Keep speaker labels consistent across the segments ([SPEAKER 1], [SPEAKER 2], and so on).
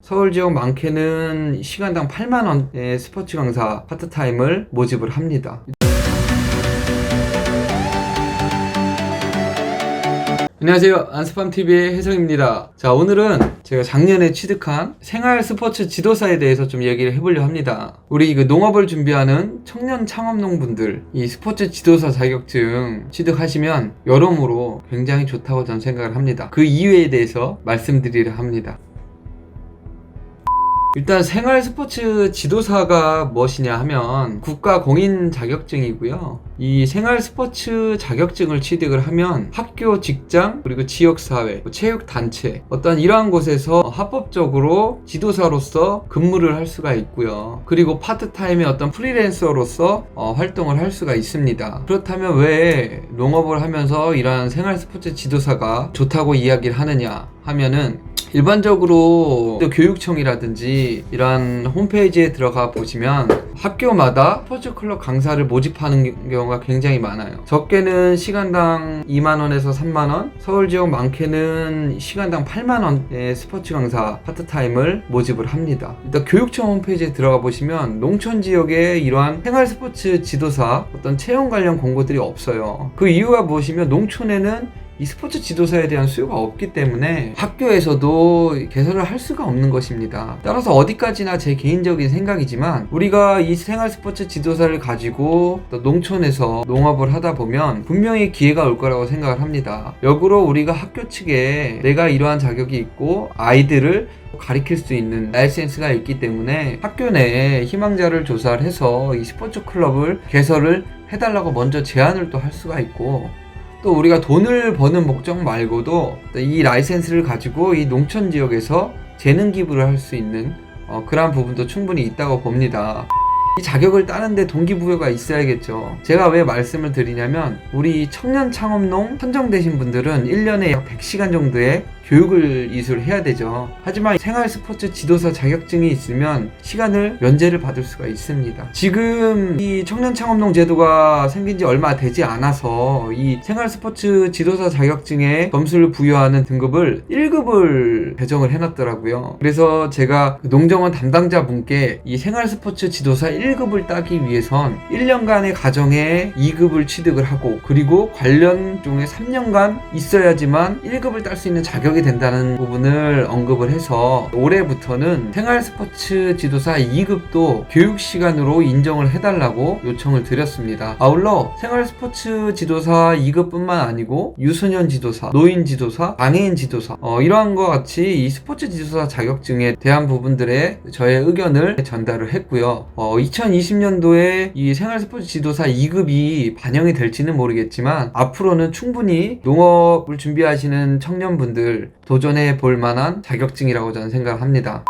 [SPEAKER 1] 서울 지역 많게는 시간당 8만 원의 스포츠 강사 파트타임을 모집을 합니다. 안녕하세요. 안스팜TV의 혜성입니다. 자, 오늘은 제가 작년에 취득한 생활 스포츠 지도사에 대해서 좀 얘기를 해보려 합니다. 우리 그 농업을 준비하는 청년 창업농분들, 이 스포츠 지도사 자격증 취득하시면 여러모로 굉장히 좋다고 저는 생각을 합니다. 그 이유에 대해서 말씀드리려 합니다. 일단 생활 스포츠 지도사가 무엇이냐 하면 국가 공인 자격증이고요. 이 생활 스포츠 자격증을 취득을 하면 학교, 직장, 그리고 지역사회, 뭐 체육단체, 어떤 이러한 곳에서 합법적으로 지도사로서 근무를 할 수가 있고요. 그리고 파트타임의 어떤 프리랜서로서 어, 활동을 할 수가 있습니다. 그렇다면 왜 농업을 하면서 이러한 생활 스포츠 지도사가 좋다고 이야기를 하느냐 하면은 일반적으로 교육청이라든지 이러한 홈페이지에 들어가 보시면 학교마다 스포츠 클럽 강사를 모집하는 경우가 굉장히 많아요. 적게는 시간당 2만원에서 3만원, 서울 지역 많게는 시간당 8만원의 스포츠 강사 파트타임을 모집을 합니다. 일단 교육청 홈페이지에 들어가 보시면 농촌 지역에 이러한 생활 스포츠 지도사 어떤 채용 관련 공고들이 없어요. 그 이유가 무엇이면 농촌에는 이 스포츠 지도사에 대한 수요가 없기 때문에 학교에서도 개설을 할 수가 없는 것입니다. 따라서 어디까지나 제 개인적인 생각이지만 우리가 이 생활 스포츠 지도사를 가지고 또 농촌에서 농업을 하다 보면 분명히 기회가 올 거라고 생각을 합니다. 역으로 우리가 학교 측에 내가 이러한 자격이 있고 아이들을 가리킬 수 있는 라이센스가 있기 때문에 학교 내에 희망자를 조사를 해서 이 스포츠 클럽을 개설을 해달라고 먼저 제안을 또 할 수가 있고 또 우리가 돈을 버는 목적 말고도 이 라이센스를 가지고 이 농촌 지역에서 재능 기부를 할 수 있는 어, 그러한 부분도 충분히 있다고 봅니다. 이 자격을 따는데 동기부여가 있어야겠죠. 제가 왜 말씀을 드리냐면 우리 청년 창업농 선정되신 분들은 1년에 약 100시간 정도의 교육을 이수해야 되죠. 하지만 생활 스포츠 지도사 자격증이 있으면 시간을 면제를 받을 수가 있습니다. 지금 이 청년 창업농 제도가 생긴 지 얼마 되지 않아서 이 생활 스포츠 지도사 자격증에 점수를 부여하는 등급을 1급을 배정을 해놨더라고요. 그래서 제가 농정원 담당자 분께 이 생활 스포츠 지도사 1급을 따기 위해선 1년간의 과정에 2급을 취득을 하고 그리고 관련 중에 3년간 있어야지만 1급을 딸 수 있는 자격이 된다는 부분을 언급을 해서 올해부터는 생활 스포츠 지도사 2급도 교육 시간으로 인정을 해달라고 요청을 드렸습니다. 아울러 생활 스포츠 지도사 2급뿐만 아니고 유소년 지도사, 노인 지도사, 장애인 지도사 어, 이러한 것 같이 이 스포츠 지도사 자격증에 대한 부분들에 저의 의견을 전달을 했고요. 어, 2020년도에 이 생활 스포츠 지도사 2급이 반영이 될지는 모르겠지만 앞으로는 충분히 농업을 준비하시는 청년분들 도전해 볼 만한 자격증이라고 저는 생각합니다.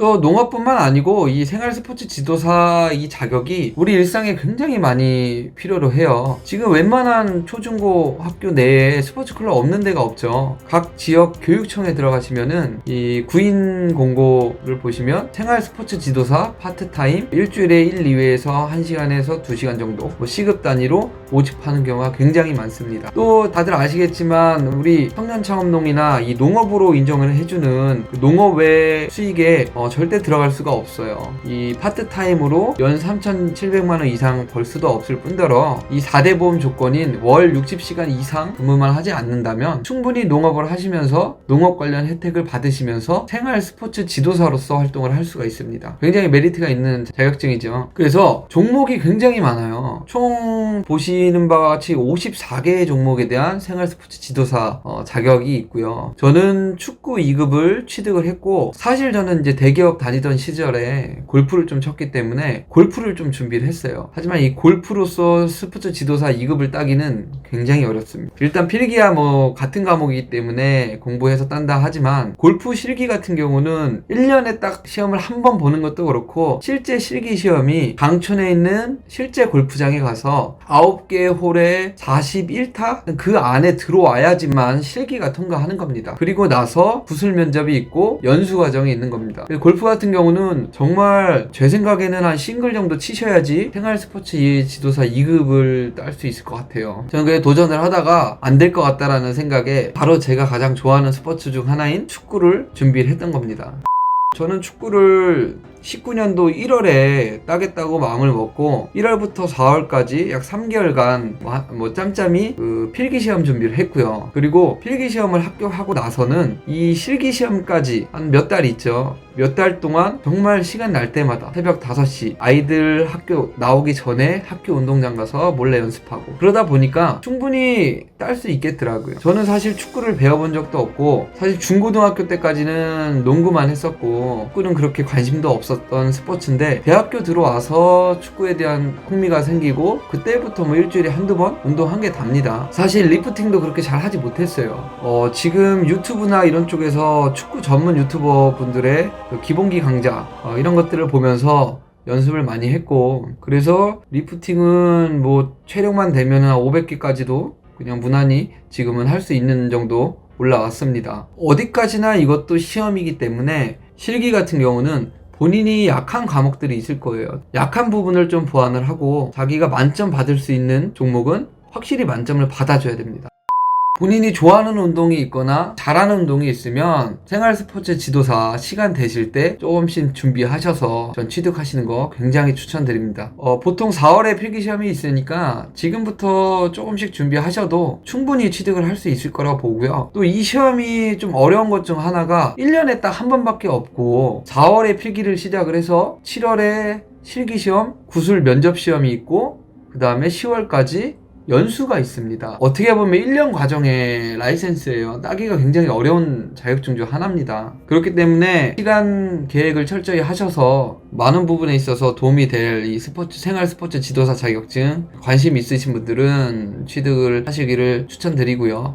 [SPEAKER 1] 또 농업뿐만 아니고 이 생활 스포츠 지도사 이 자격이 우리 일상에 굉장히 많이 필요로 해요. 지금 웬만한 초중고 학교 내에 스포츠 클럽 없는 데가 없죠. 각 지역 교육청에 들어가시면은 이 구인 공고를 보시면 생활 스포츠 지도사 파트타임 일주일에 1, 2회에서 1시간에서 2시간 정도 뭐 시급 단위로 모집하는 경우가 굉장히 많습니다. 또 다들 아시겠지만 우리 청년 창업농이나 이 농업으로 인정을 해주는 그 농업 외 수익에 어, 절대 들어갈 수가 없어요. 이 파트타임으로 연 3,700만원 이상 벌 수도 없을 뿐더러 이 4대 보험 조건인 월 60시간 이상 근무만 하지 않는다면 충분히 농업을 하시면서 농업 관련 혜택을 받으시면서 생활 스포츠 지도사로서 활동을 할 수가 있습니다. 굉장히 메리트가 있는 자격증이죠. 그래서 종목이 굉장히 많아요. 총 보시는 바와 같이 54개의 종목에 대한 생활 스포츠 지도사 어, 자격이 있고요. 저는 축구 2급을 취득을 했고 사실 저는 이제 대기업 다니던 시절에 골프를 좀 쳤기 때문에 골프를 좀 준비를 했어요. 하지만 이 골프로서 스포츠 지도사 2급을 따기는 굉장히 어렵습니다. 일단 필기야 뭐 같은 과목이기 때문에 공부해서 딴다 하지만 골프 실기 같은 경우는 1년에 딱 시험을 한 번 보는 것도 그렇고 실제 실기 시험이 강촌에 있는 실제 골프장에 가서 9개 홀에 41타 그 안에 들어와야지만 실기가 통과하는 겁니다. 그리고 나서 구술 면접이 있고 연수 과정이 있는 겁니다. 골프 같은 경우는 정말 제 생각에는 한 싱글 정도 치셔야지 생활 스포츠 이 지도사 2급을 딸 수 있을 것 같아요. 저는 그래 도전을 하다가 안 될 것 같다라는 생각에 바로 제가 가장 좋아하는 스포츠 중 하나인 축구를 준비를 했던 겁니다. 저는 축구를 19년도 1월에 따겠다고 마음을 먹고 1월부터 4월까지 약 3개월간 뭐, 한- 뭐 짬짬이 그 필기 시험 준비를 했고요. 그리고 필기 시험을 합격하고 나서는 이 실기 시험까지 한 몇 달 있죠. 몇 달 동안 정말 시간 날 때마다 새벽 5시 아이들 학교 나오기 전에 학교 운동장 가서 몰래 연습하고 그러다 보니까 충분히 딸 수 있겠더라고요. 저는 사실 축구를 배워본 적도 없고 사실 중고등학교 때까지는 농구만 했었고 축구는 그렇게 관심도 없었 던 스포츠인데 대학교 들어와서 축구에 대한 흥미가 생기고 그때부터 뭐 일주일에 한두 번 운동한 게 답니다. 사실 리프팅도 그렇게 잘 하지 못했어요. 어, 지금 유튜브나 이런 쪽에서 축구 전문 유튜버 분들의 그 기본기 강좌 어, 이런 것들을 보면서 연습을 많이 했고 그래서 리프팅은 뭐 체력만 되면 한 500개까지도 그냥 무난히 지금은 할 수 있는 정도 올라왔습니다. 어디까지나 이것도 시험이기 때문에 실기 같은 경우는 본인이 약한 과목들이 있을 거예요. 약한 부분을 좀 보완을 하고 자기가 만점 받을 수 있는 종목은 확실히 만점을 받아줘야 됩니다. 본인이 좋아하는 운동이 있거나 잘하는 운동이 있으면 생활 스포츠 지도사 시간 되실 때 조금씩 준비하셔서 전 취득하시는 거 굉장히 추천드립니다. 어, 보통 4월에 필기 시험이 있으니까 지금부터 조금씩 준비하셔도 충분히 취득을 할 수 있을 거라고 보고요. 또 이 시험이 좀 어려운 것 중 하나가 1년에 딱 한 번밖에 없고 4월에 필기를 시작을 해서 7월에 실기 시험, 구술 면접 시험이 있고 그 다음에 10월까지 연수가 있습니다. 어떻게 보면 1년 과정의 라이센스예요. 따기가 굉장히 어려운 자격증 중 하나입니다. 그렇기 때문에 시간 계획을 철저히 하셔서 많은 부분에 있어서 도움이 될 이 스포츠 생활 스포츠 지도사 자격증 관심 있으신 분들은 취득을 하시기를 추천드리고요.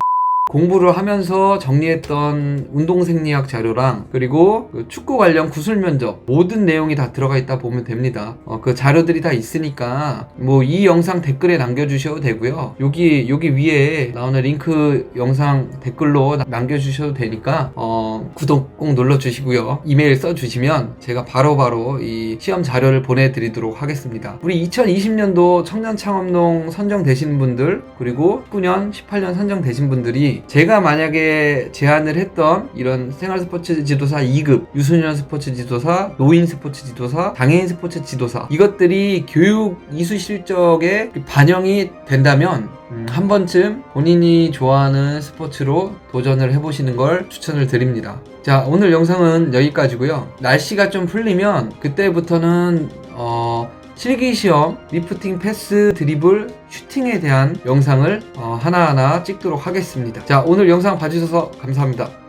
[SPEAKER 1] 공부를 하면서 정리했던 운동 생리학 자료랑 그리고 그 축구 관련 구술 면접 모든 내용이 다 들어가 있다 보면 됩니다. 어, 그 자료들이 다 있으니까 뭐 이 영상 댓글에 남겨주셔도 되고요. 여기 여기 위에 나오는 링크 영상 댓글로 나- 남겨주셔도 되니까 어, 구독 꼭 눌러주시고요. 이메일 써주시면 제가 바로 바로 이 시험 자료를 보내드리도록 하겠습니다. 우리 2020년도 청년 창업농 선정되신 분들 그리고 19년, 18년 선정되신 분들이 제가 만약에 제안을 했던 이런 생활 스포츠 지도사 2급, 유소년 스포츠 지도사, 노인 스포츠 지도사, 장애인 스포츠 지도사 이것들이 교육 이수 실적에 반영이 된다면 음, 한 번쯤 본인이 좋아하는 스포츠로 도전을 해보시는 걸 추천을 드립니다. 자, 오늘 영상은 여기까지고요. 날씨가 좀 풀리면 그때부터는 어, 실기시험, 리프팅, 패스, 드리블, 슈팅에 대한 영상을 어, 하나하나 찍도록 하겠습니다. 자, 오늘 영상 봐주셔서 감사합니다.